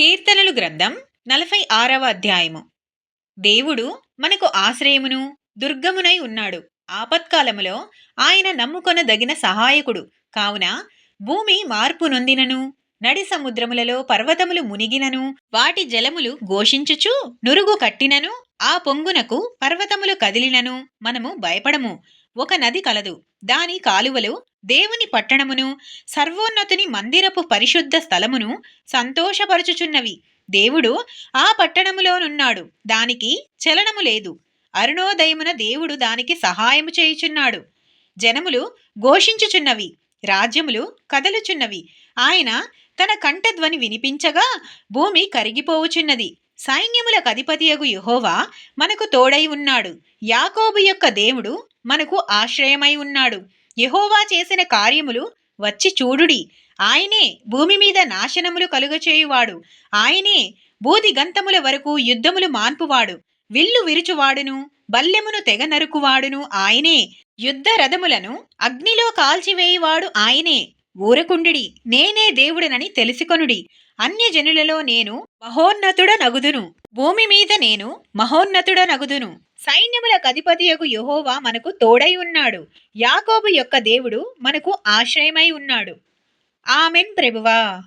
కీర్తనలు గ్రంథం నలభై ఆరవ అధ్యాయము. దేవుడు మనకు ఆశ్రయమును దుర్గమునై ఉన్నాడు. ఆపత్కాలములో ఆయన నమ్ముకొనదగిన సహాయకుడు. కావున భూమి మార్పు నొందినను నడి సముద్రములలో పర్వతములు మునిగినను వాటి జలములు ఘోషించుచు నురుగు కట్టినను ఆ పొంగునకు పర్వతములు కదిలినను మనము భయపడము. ఒక నది కలదు. దాని కాలువలు దేవుని పట్టణమును సర్వోన్నతుని మందిరపు పరిశుద్ధ స్థలమును సంతోషపరచుచున్నవి. దేవుడు ఆ పట్టణములోనున్నాడు. దానికి చలనము లేదు. అరుణోదయమున దేవుడు దానికి సహాయము చేయుచున్నాడు. జనములు ఘోషించుచున్నవి. రాజ్యములు కదలుచున్నవి. ఆయన తన కంఠధ్వని వినిపించగా భూమి కరిగిపోవుచున్నది. సైన్యములకు అధిపతియగు యుహోవా మనకు తోడై ఉన్నాడు. యాకోబు యొక్క దేవుడు మనకు ఆశ్రయమై ఉన్నాడు. యహోవా చేసిన కార్యములు వచ్చి చూడుడి. ఆయనే భూమి మీద నాశనములు కలుగచేయువాడు. ఆయనే బూదిగంతముల వరకు యుద్ధములు మాన్పువాడు. విల్లు విరుచువాడును బల్లెమును తెగ నరుకువాడును ఆయనే. యుద్ధ రథములను అగ్నిలో కాల్చివేయువాడు ఆయనే. ఊరకుండుడి నేనే దేవుడనని తెలిసికొనుడి. అన్యజనులలో నేను మహోన్నతుడ నగుదును భూమి మీద నేను మహోన్నతుడ నగుదును సైన్యముల అధిపతియగు యెహోవా మనకు తోడై ఉన్నాడు. యాకోబు యొక్క దేవుడు మనకు ఆశ్రయమై ఉన్నాడు. ఆమెన్ ప్రభువా.